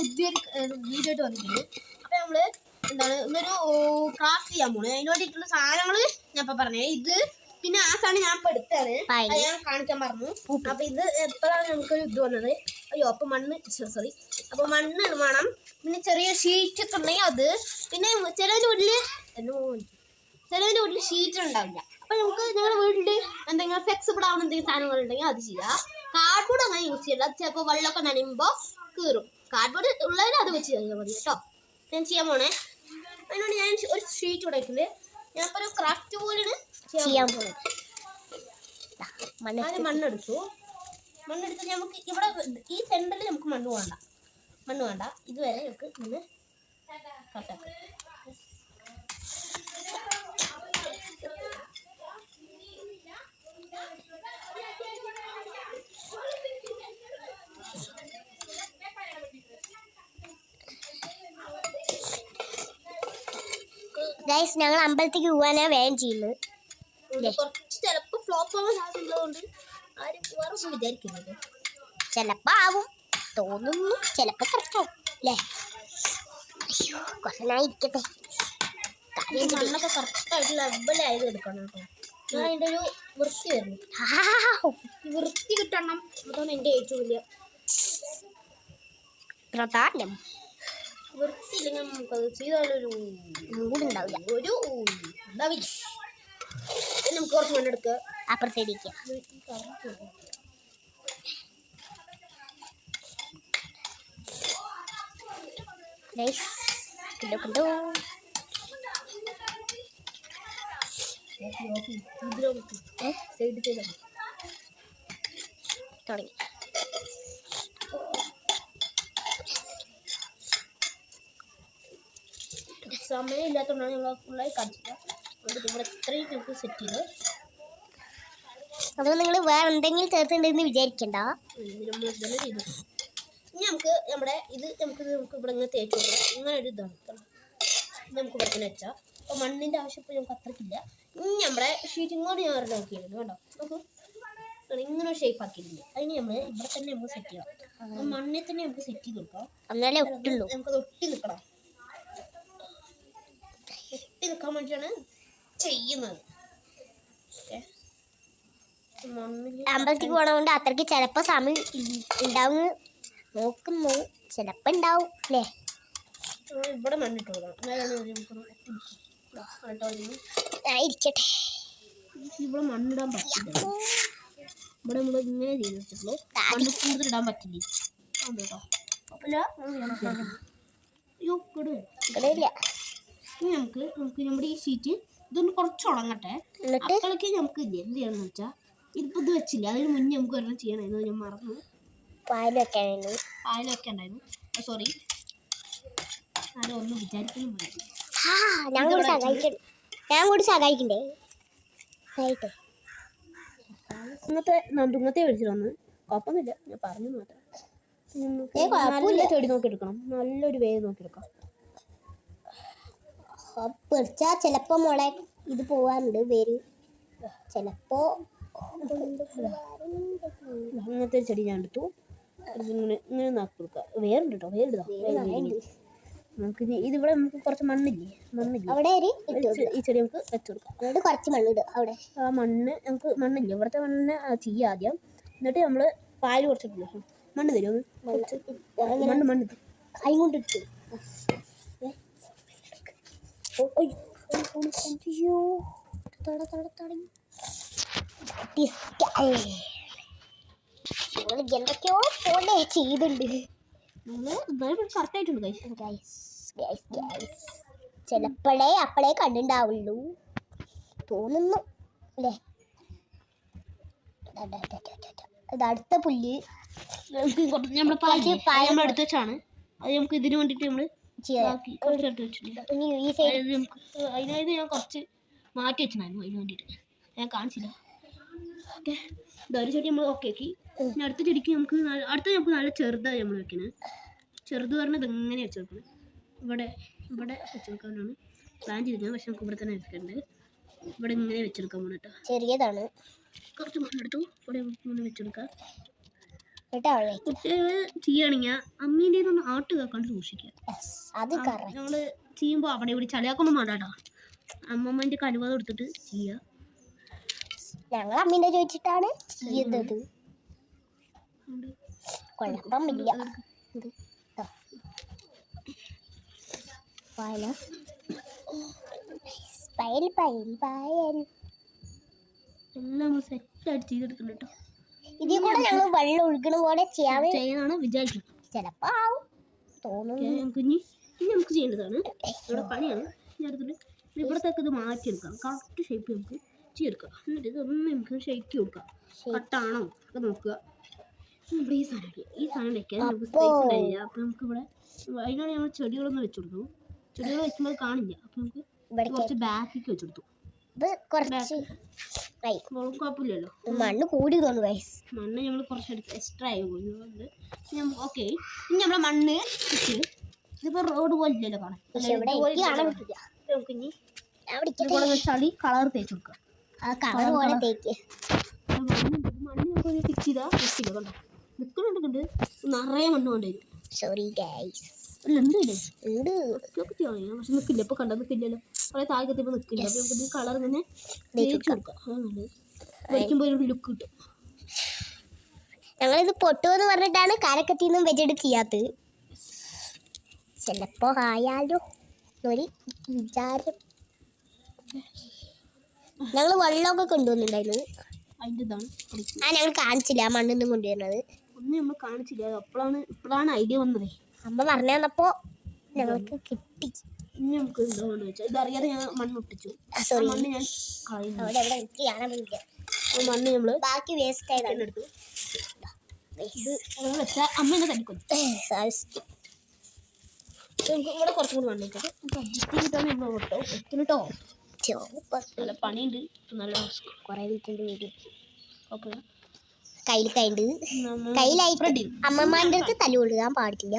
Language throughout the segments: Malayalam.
പുതിയൊരു വീഡിയോ ആയിട്ട് വന്നിട്ടുണ്ട്. അപ്പൊ നമ്മൾ എന്താണ് ഇന്നൊരു ക്രാഫ്റ്റ് ചെയ്യാൻ പോണേ. അതിന് വേണ്ടിയിട്ടുള്ള സാധനങ്ങൾ ഞാൻ ഇപ്പൊ പറഞ്ഞേ. ഇത് പിന്നെ ആ സാധനം ഞാൻ ഇപ്പൊ എടുത്താണ് ഞാൻ കാണിക്കാൻ പറഞ്ഞു അപ്പൊ ഇത് എപ്പോഴാണ് നമുക്കൊരു ഇത് വന്നത്? അയ്യോ അപ്പൊ മണ്ണ് സോറി അപ്പൊ മണ്ണ് വേണം പിന്നെ ചെറിയ ഷീറ്റ് ഒക്കെ ഉണ്ടെങ്കിൽ അത്. പിന്നെ ചിലവിന്റെ ഉള്ളിൽ ചിലവിന്റെ ഉള്ളിൽ ഷീറ്റ് ഉണ്ടാവില്ല. അപ്പൊ നമുക്ക് നിങ്ങളുടെ വീട്ടിൽ എന്തെങ്കിലും ഫ്ലെക്സിബിൾ ആവുന്ന എന്തെങ്കിലും സാധനങ്ങൾ ഉണ്ടെങ്കിൽ അത് ചെയ്യാം. കാർഡ്ബോർഡ് അങ്ങനെ യൂസ് ചെയ്യില്ല അത് ചിലപ്പോൾ വെള്ളമൊക്കെ നനയുമ്പോ കീറും. കാർഡ്ബോർഡ് ഉള്ളവർ അത് വെച്ച് തന്നാൽ മതി കേട്ടോ. ഞാൻ ചെയ്യാൻ പോണേ. അതിനോട് ഞാൻ ഒരു ഷീറ്റ് ഉടക്കുന്നത് ഞാൻ ഇപ്പൊ ഒരു ക്രാഫ്റ്റ് പോലെയാണ് ചെയ്യാൻ പോകുന്നത് മണ്ണ് മണ്ണെടുത്തു മണ്ണെടുത്ത് നമുക്ക് ഇവിടെ ഈ സെന്ററിൽ നമുക്ക് മണ്ണ് വേണ്ട. മണ്ണ് വേണ്ട. ഇതുവരെ നമുക്ക് ഇന്ന് കട്ടാക്കാം ഗൈസ് ഞങ്ങൾ അമ്പലത്തേക്ക് പോകാനാ വേഗം ചെയ്യുന്നത്. ചിലപ്പോൾ ഫ്ലോപ്പ് ആവാൻ സാധ്യതയുള്ളതുകൊണ്ട് ആരും വേറെ വിചാരിക്കുന്നത് ചിലപ്പോ ആവും. തോന്നുന്നു ചിലപ്പോ കറക്റ്റ് ആവും. അല്ലേ അയ്യോ കുറച്ച് ഞാൻ ഇരിക്കട്ടെ. ഈ കറക്റ്റ് ആയിട്ടുള്ള ലെവലായത് എടുക്കണം കേട്ടോ. ഞാൻ എന്റെ ഒരു വൃത്തി വരുന്നു വൃത്തി കിട്ടണം. അതാണ് എന്റെ ഏറ്റവും വലിയ പ്രധാനം. വൃത്തി ഇല്ലെങ്കിൽ നമുക്കത് ചെയ്താലൊരു മൂഡ് ഉണ്ടാവില്ല ഒരു ഉണ്ടാവില്ല ഇനി നമുക്ക് കുറച്ച് മണ്ണെടുക്കുക അപ്പുറത്തേക്ക് ഗൈസ് കണ്ടു കണ്ടു തുടങ്ങി. സമയം ഇല്ലാത്തതുകൊണ്ടാണ് ഞങ്ങൾ ഫുള്ളായി കാണിച്ചത് അതുകൊണ്ട് നമ്മൾ ഇത്രയും നമുക്ക് സെറ്റ് ചെയ്ത് അത് നിങ്ങൾ വേറെ എന്തെങ്കിലും ചേർത്തിട്ടുണ്ടെന്ന് വിചാരിക്കണ്ട. ഇത് നമ്മൾ ഇതെല്ലാം ചെയ്തു. ഇനി നമുക്ക് നമ്മുടെ ഇത് നമുക്ക് നമുക്ക് ഇവിടെ ഇങ്ങനെ തേച്ച് കൊടുക്കാം. ഇങ്ങനെ ഒരു ഇതാണ് ഇത് നമുക്ക് ഇവിടെ തന്നെ വെച്ചാൽ അപ്പോൾ മണ്ണിന്റെ ആവശ്യം ഇപ്പോൾ നമുക്ക് അത്രക്കില്ല. ഇനി നമ്മുടെ ഷീറ്റ് ഇങ്ങോട്ട് ഞാൻ ഒരെണ്ണം നോക്കിയിരുന്നു കേട്ടോ നമുക്ക് ഇങ്ങനെ ഷേപ്പ് ആക്കിയിട്ടുണ്ട്. അതിന് നമ്മൾ ഇവിടെ തന്നെ നമുക്ക് സെറ്റ് ചെയ്യാം. മണ്ണിൽ തന്നെ നമുക്ക് സെറ്റ് ചെയ്ത് കൊടുക്കാം. എന്നാലേ ഒട്ടുള്ളൂ. നമുക്കത് ഒട്ടി നിൽക്കണം ഒട്ടി നിൽക്കാൻ വേണ്ടിയാണ് ചെയ്യുന്നത്. അമ്പലത്തിൽ പോണതുകൊണ്ട് അത്രയ്ക്ക് ചിലപ്പോ സമയം ഉണ്ടാവും നോക്കുന്നു ചിലപ്പോ ഉണ്ടാവും അല്ലേ ഇവിടെ മണ്ണിട്ട് ഇരിക്കട്ടെ. ഇവിടെ മണ്ണിടാൻ പറ്റില്ല. ഇവിടെ നമ്മൾ ഇങ്ങനെ ചെയ്ത് വെച്ചിട്ടുള്ളൂ മണ്ണ് കൂടുതൽ ഇടാൻ പറ്റില്ല. കേട്ടോ അയ്യോ ഇല്ല. നമുക്ക് നമുക്ക് നമ്മുടെ ഈ ഷീറ്റ് ഇതൊന്ന് കുറച്ച് ഉണങ്ങട്ടെ. അപ്പോഴേക്ക് നമുക്ക് എന്ത് ചെയ്യണമെന്ന് വെച്ചാൽ ഇതിപ്പോൾ ഇത് വെച്ചില്ല അതിന് മുന്നേ നമുക്ക് ഒരെണ്ണം ചെയ്യണമായിരുന്നു ഞാൻ മറന്നു. പായലൊക്കെ വെക്കാനായിരുന്നു ആയിലൊക്കെ ഉണ്ടായിരുന്നു സോറി ആരും ഒന്നും വിചാരിക്കുന്നു ഞാൻ കൂടി സഹായിക്കണ്ട. ഞാൻ കൂടി സഹായിക്കണ്ടേ? ആയിട്ട് ഇന്നത്തെ നന്ദുങ്ങത്തെ മേടിച്ചിട്ട് വന്ന് കുഴപ്പമൊന്നുമില്ല. ഞാൻ പറഞ്ഞു മാത്രം. ചെടി നോക്കി എടുക്കണം നല്ലൊരു വേദ നോക്കി എടുക്കാം പെറിച്ചാ ചിലപ്പോ മോളെ ഇത് പോവാറുണ്ട് പേര് ചിലപ്പോ അങ്ങനത്തെ ചെടി ഞാൻ എടുത്തു. ഇതിങ്ങനെ ഇങ്ങനെ നാക്കി കൊടുക്കുക വേറുണ്ട് കേട്ടോ വേറിടുക നമുക്ക് ഇതിവിടെ നമുക്ക് കുറച്ച് മണ്ണില്ലേ? മണ്ണില്ലേ? അവിടെ ഈ ചെടി നമുക്ക് വെച്ച് കൊടുക്കാം. എന്നിട്ട് കുറച്ച് മണ്ണിടും അവിടെ. ആ മണ്ണ് നമുക്ക് മണ്ണില്ല? ഇവിടുത്തെ മണ്ണ് ചെയ്യുക ആദ്യം. എന്നിട്ട് നമ്മൾ പാൽ കുറച്ചിട്ടില്ല? മണ്ണ് തരുമോ? കുറച്ച്. മണ്ണ് മണ്ണ് തരും കൈ കൊണ്ടിട്ടു അയ്യോ തട തട എന്തൊക്കെയോ പോലെ ചെയ്തുണ്ട് ചിലപ്പോഴേ അപ്പോഴേ കണ്ടുണ്ടാവുള്ളൂ. തോന്നുന്നു. അല്ലേ. ഇത് അടുത്ത പുല്ല്. നമ്മൾ എടുത്ത് വെച്ചാണ്. അത് നമുക്ക് ഇതിനു വേണ്ടിട്ട് നമ്മൾ അതായത് ഞാൻ കുറച്ച് മാറ്റി വെച്ചിരുന്നു അതിന് വേണ്ടിയിട്ട്. ഞാൻ കാണിച്ചില്ല. ഓക്കെ. ഒരു ചെടി നമ്മൾ ഓക്കെ ആക്കി. പിന്നെ അടുത്ത ചെടിക്ക് നമുക്ക് അടുത്ത നമുക്ക് നല്ല ചെറുതാണ് നമ്മൾ വെക്കുന്നത് ചെറുത് പറഞ്ഞത് എങ്ങനെ വെച്ച് കൊടുക്കണം ഇവിടെ ഇവിടെ വെച്ച് കൊടുക്കാനാണ് പ്ലാൻ ചെയ്തിരിക്കുന്നത് പക്ഷെ നമുക്ക് ഇവിടെ തന്നെ വെക്കുന്നുണ്ട് ഇവിടെ ഇങ്ങനെ വെച്ചെടുക്കാൻ പോകണം കേട്ടോ ചെറിയതാണ്. കുറച്ച് മണ്ണെടുത്തു. ഇവിടെ ഇങ്ങനെ വെച്ചെടുക്കാം. ചെയ്യുകയാണെങ്കിൽ അമ്മീന്റെ ഒന്ന് ആട്ട് കേൾക്കാണ്ട് സൂക്ഷിക്കുക. അത് ചെയ്യുമ്പോൾ അവിടെ ഇവിടെ ചളിയാക്കൊന്നും വേണ്ട അമ്മമ്മന്റെ അമ്മമ്മന്റെ കൊടുത്തിട്ട് എടുത്തിട്ട് ചെയ്യുക. ഞങ്ങൾ അമ്മീനെ ചോദിച്ചിട്ടാണ് അതുകൊണ്ട് കുഴപ്പമില്ല. പയൽ പയൽ പയൽ. എല്ലാം സെറ്റ് ചെയ്തെടുക്കുന്നുണ്ട് കേട്ടോ ഇതിൽ കൂടെ ഞങ്ങൾ വെള്ളം ഒഴുകണ പോലെ ചെയ്യാൻ ചെയ്യാനാണ് വിചാരിച്ചത്. ചിലപ്പോ ആവും. തോന്നുന്നു. നമുക്ക് ഇനി ഇനി നമുക്ക് ചെയ്യേണ്ടതാണ്. ഇവിടെ പണിയാണ്. ഇനി അടുത്തിട്ട് ഇവിടത്തേക്ക് ഇത് മാറ്റിയെടുക്കാം. കറക്റ്റ് ഷേപ്പ് നമുക്ക് ചെയ്തെടുക്കാം. എന്നിട്ട് ഇതൊന്ന് നമുക്ക് ഷേക്ക് കൊടുക്കാം കട്ടാണോ ഒക്കെ നോക്കുക. ഇവിടെ ഈ സാധനം? ഈ സാധനം വെക്കാൻ നമുക്ക് സ്പേസ് ഉണ്ടായില്ല അപ്പം നമുക്ക് ഇവിടെ അതിനാണ് ഞങ്ങൾ ചെടികളൊന്നും വെച്ചു കൊടുത്തു ചെടികൾ വെക്കുമ്പോൾ കാണില്ല. അപ്പം നമുക്ക് കുറച്ച് ബാക്കിക്ക് വെച്ചു കൊടുത്തു. കുഴപ്പമില്ലല്ലോ. മണ്ണ് കൂടി തോന്നു വയസ്സ് മണ്ണ് ഞങ്ങൾ കുറച്ചെടുത്ത് എക്സ്ട്രാ ആയി പോയി. ഓക്കെ ഇനി നമ്മളെ മണ്ണ് ഇതിപ്പോ റോഡ് പോലെ ഇല്ലല്ലോ കാണാൻ. പക്ഷെ ഇവിടെ എനിക്ക് നമുക്ക് ഇനി ചളി കളർ തേച്ച് കൊടുക്കാം. കളർ പോലെ തേക്ക്. അത് മണ്ണ് മണ്ണ് നമുക്ക് ഫിക്സ് ചെയ്താൽ ഫിക്സ് ചെയ്താൽ കണ്ടോ? നിൽക്കുന്നുണ്ട് കണ്ട്. നിറയെ മണ്ണ് കൊണ്ടുവരും സോറി ഗൈസ് അല്ല ഉണ്ട് പക്ഷെ നിൽക്കില്ല ഇപ്പോൾ കണ്ടാൽ നിൽക്കില്ലല്ലോ കുറേ താഴെത്തിയപ്പോൾ നിൽക്കില്ല. അപ്പോൾ നമുക്ക് ഇത് കളർ ഇങ്ങനെ തേച്ച് കൊടുക്കാം അതാണ് നല്ലത്. ഒരു ലുക്ക് കിട്ടും. ഞങ്ങളിത് പൊട്ടുമെന്ന് പറഞ്ഞിട്ടാണ് കാരക്കത്തി നിന്നും വെച്ചെടുത്ത് ചെയ്യാത്തത്. ചിലപ്പോ ആയാലോ. ഒരു വിചാരം. ഞങ്ങൾ വെള്ളമൊക്കെ കൊണ്ടുവന്നിട്ടുണ്ടായിരുന്നു. അതിന്റെ ഇതാണ് ആ ഞങ്ങൾ കാണിച്ചില്ല. ആ മണ്ണിൽ നിന്നും കൊണ്ടുവരുന്നത്. ഒന്നും നമ്മൾ കാണിച്ചില്ല. അപ്പോഴാണ് ഇപ്പോഴാണ് ഐഡിയ വന്നത്. അമ്മ പറഞ്ഞു തന്നപ്പോ ഞങ്ങൾക്ക് കിട്ടി. ഇനി നമുക്ക് എന്താണെന്ന് വെച്ചാൽ ഇതറിയാതെ ഞാൻ മണ്ണ് ഒട്ടിച്ചു. ആ സോറി മണ്ണ് ഞാൻ കളയുന്നു. അവിടെ അവിടെ എനിക്ക് കാണാൻ പറ്റില്ല ആ മണ്ണ് നമ്മൾ ബാക്കി വേസ്റ്റ് ആയതാണ്. എടുത്തു. ഇത് വെച്ചാൽ അമ്മ എന്നെ തട്ടിക്കൊന്നു നമുക്ക് ഇവിടെ കുറച്ചും കൂടി മണ്ണ് വെച്ചിട്ട് നമുക്ക് അഡ്ജസ്റ്റ് ചെയ്തിട്ടാണ് നമ്മൾ കേട്ടോ വെക്കുന്നു കേട്ടോ നല്ല പണിയുണ്ട്. നല്ല കൊറേ വീട്ടിന്റെ വീട് ഓക്കെ കയ്യിൽ കൈണ്ട് കയ്യിലായിട്ട് അമ്മമാരുടെ അടുത്ത് തല്ലു കൊടുക്കാൻ പാടില്ല.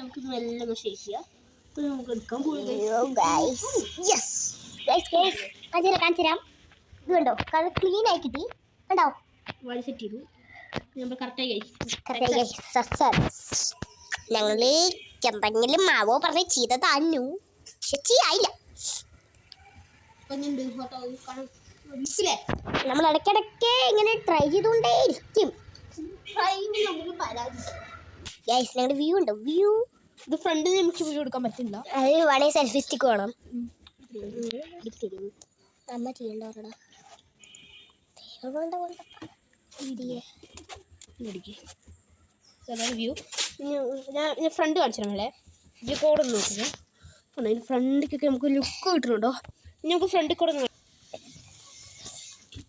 നമുക്ക് മെല്ലെ ഒന്ന് ഷേക്ക് ചെയ്യാം. പിന്നെ നമുക്ക് എടുക്കാൻ കാണിച്ചുതരാം കാണിച്ചുതരാം ഇത് കണ്ടോ? കളർ ക്ലീൻ ആയി കിട്ടി. കണ്ടോ? വഴി സെറ്റ് ചെയ്തു. നമ്മൾ കറക്റ്റായി മാവോ പറഞ്ഞ് ചെയ്ത താന്നു. മനസ്സിലേ നമ്മൾ ഇടയ്ക്കിടയ്ക്ക് ഇങ്ങനെ ട്രൈ ചെയ്തുകൊണ്ടേ ഇരിക്കും ഞങ്ങളുടെ വ്യൂ ഉണ്ടോ? വ്യൂ ഇത് ഫ്രണ്ടിൽ നമുക്ക് വീഡിയോ എടുക്കാൻ പറ്റില്ല. അത് വളരെ സെൽഫി സ്റ്റിക്ക് വേണം. അമ്മ ചെയ്യണ്ട പറടാ. വേണ്ട വേണ്ട ഇടിയേ. അതാണ് വ്യൂ ഞാൻ ഫ്രണ്ട് കാണിച്ചു തരാമല്ലേ ഈ കോഡ് ഒന്ന് നോക്കുക അതിന് ഫ്രണ്ടിക്കൊക്കെ നമുക്ക് ലുക്ക് കിട്ടുന്നുണ്ടോ ഇനി നമുക്ക് ഫ്രണ്ടിൽ കൂടെ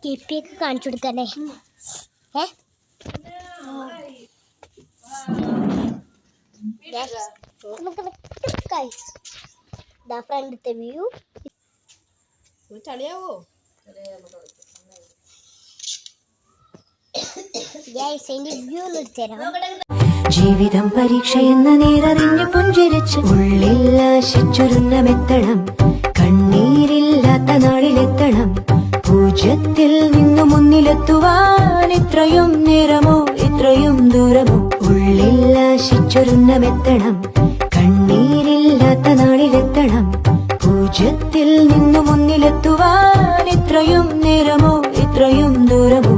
കെ പി ഒക്കെ കാണിച്ചു കൊടുക്കല്ലേ? ഏ? ഫ്രണ്ടിത്തെ വ്യൂ ചളിയാവോ ജീവിതം പരീക്ഷയെന്ന നേരറിഞ്ഞു പുഞ്ചിരിച്ച് ഉള്ളിൽ ആശിച്ചൊരുങ്ങമെത്തണം കണ്ണീരില്ലാത്ത നാളിലെത്തണം. പൂജ്യത്തിൽ നിന്നു മുന്നിലെത്തുവാൻ ഇത്രയും നേരമോ ഇത്രയും ദൂരമോ? ഉള്ളിൽ ആശിച്ചൊരുന്നമെത്തണം കണ്ണീരില്ലാത്ത നാളിലെത്തണം. പൂജ്യത്തിൽ നിന്നു മുന്നിലെത്തുവാൻ ഇത്രയും നേരമോ ഇത്രയും ദൂരമോ?